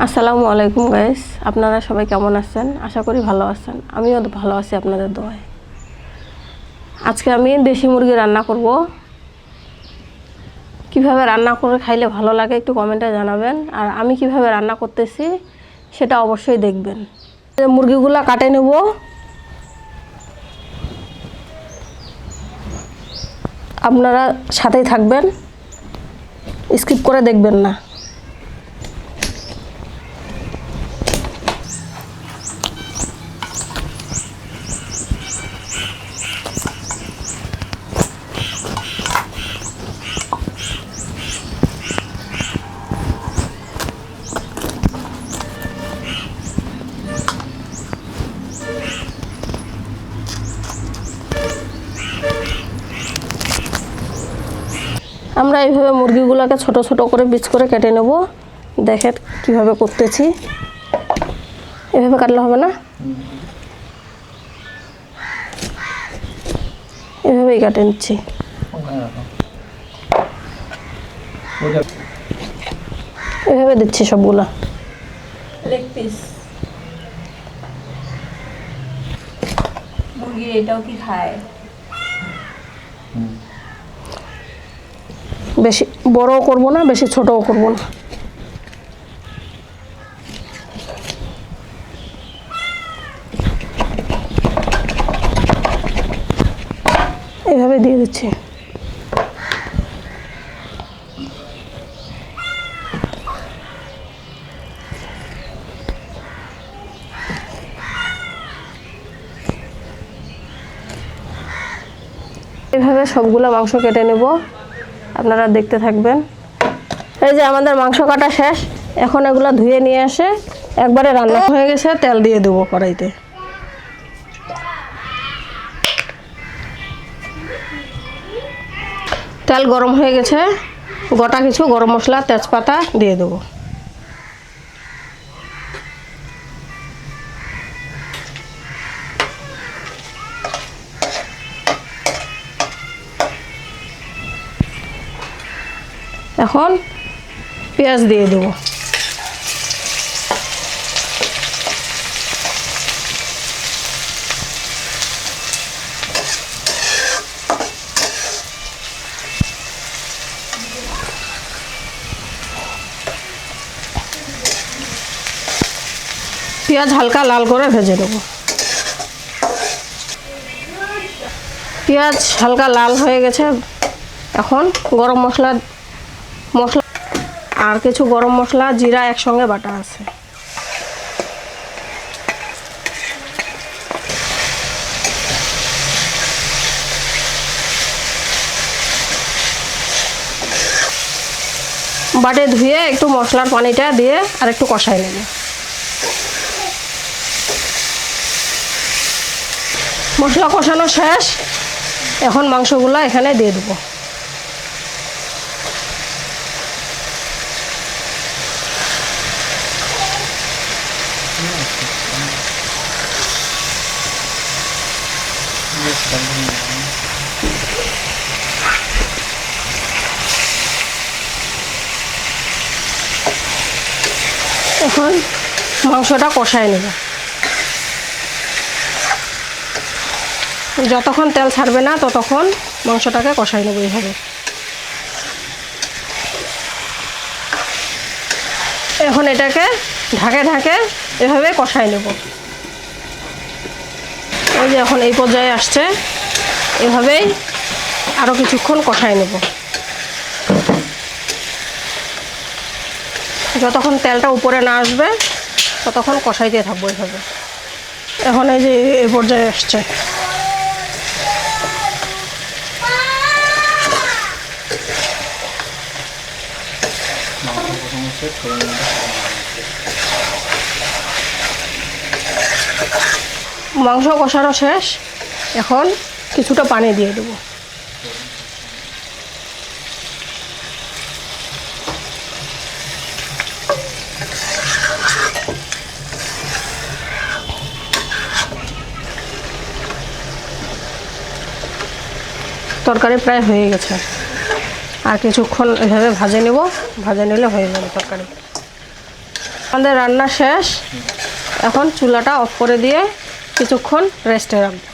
আসসালামু আলাইকুম গাইস আপনারা সবাই কেমন আছেন? আশা করি ভালো আছেন। আমিও ভালো আছি আপনাদের দোয়ায়। আজকে আমি দেশি মুরগি রান্না করব। কীভাবে রান্না করে খাইলে ভালো লাগে একটু কমেন্টে জানাবেন। আর আমি কীভাবে রান্না করতেছি সেটা অবশ্যই দেখবেন। মুরগিগুলো কাটে নেব। আপনারা সাথেই থাকবেন। স্কিপ করে দেখবেন না। আমরা এইভাবে মুরগিগুলোকে ছোট ছোট করে পিস করে কেটে নেব। দেখে কীভাবে করতেছি। এভাবে কাটলে হবে না? এভাবেই কাটে নিচ্ছি। এভাবে দিচ্ছি সবগুলা। Leg piece. মুরগি এটাও কি খায়? বেশি বড়ও করব না, বেশি ছোটও করব না। এভাবে দিয়ে দিচ্ছি। এভাবে সবগুলো মাংস কেটে নেব। আপনারা দেখতে থাকবেন। এই যে আমাদের মাংস কাটা শেষ। এখন এগুলো ধুয়ে নিয়ে এসে একবারে রান্না হয়ে গেছে, তেল দিয়ে দেবো কড়াইতে। তেল গরম হয়ে গেছে। গোটা কিছু গরম মশলা, তেজপাতা দিয়ে দেবো। এখন পেঁয়াজ দিয়ে দেবো। পেঁয়াজ হালকা লাল করে ভেজে নেব। পেঁয়াজ হালকা লাল হয়ে গেছে। এখন গরম মশলা মশলা আর কিছু গরম মশলা, জিরা একসঙ্গে বাটা আছে। বাটে ধুয়ে একটু মশলার পানিটা দিয়ে আর একটু কষাই নেব। মশলা কষানো শেষ। এখন মাংসগুলো এখানে দিয়ে দেবো। এখন মাংসটা কষায় নেব। যতক্ষণ তেল ছাড়বে না ততক্ষণ মাংসটাকে কষাই নেব এইভাবে। এখন এটাকে ঢাকে ঢাকে এভাবে কষাই নেব। এই যে এখন এই পর্যায়ে আসছে, এভাবেই আরও কিছুক্ষণ কষাই নেব। যতক্ষণ তেলটা উপরে না আসবে, ততক্ষণ কষাইতে থাকব এভাবে। এখন এই যে এই পর্যায়ে আসছে। মাংস কষানো শেষ। এখন কিছুটা পানি দিয়ে দেবো। তরকারি প্রায় হয়ে গেছে। আর কিছুক্ষণ এভাবে ভাজে নেব। ভাজে নিলে হয়ে যাবে তরকারি। আমাদের রান্না শেষ। এখন চুলাটা অফ করে দিয়ে কিছুক্ষণ রেস্টে রাখব।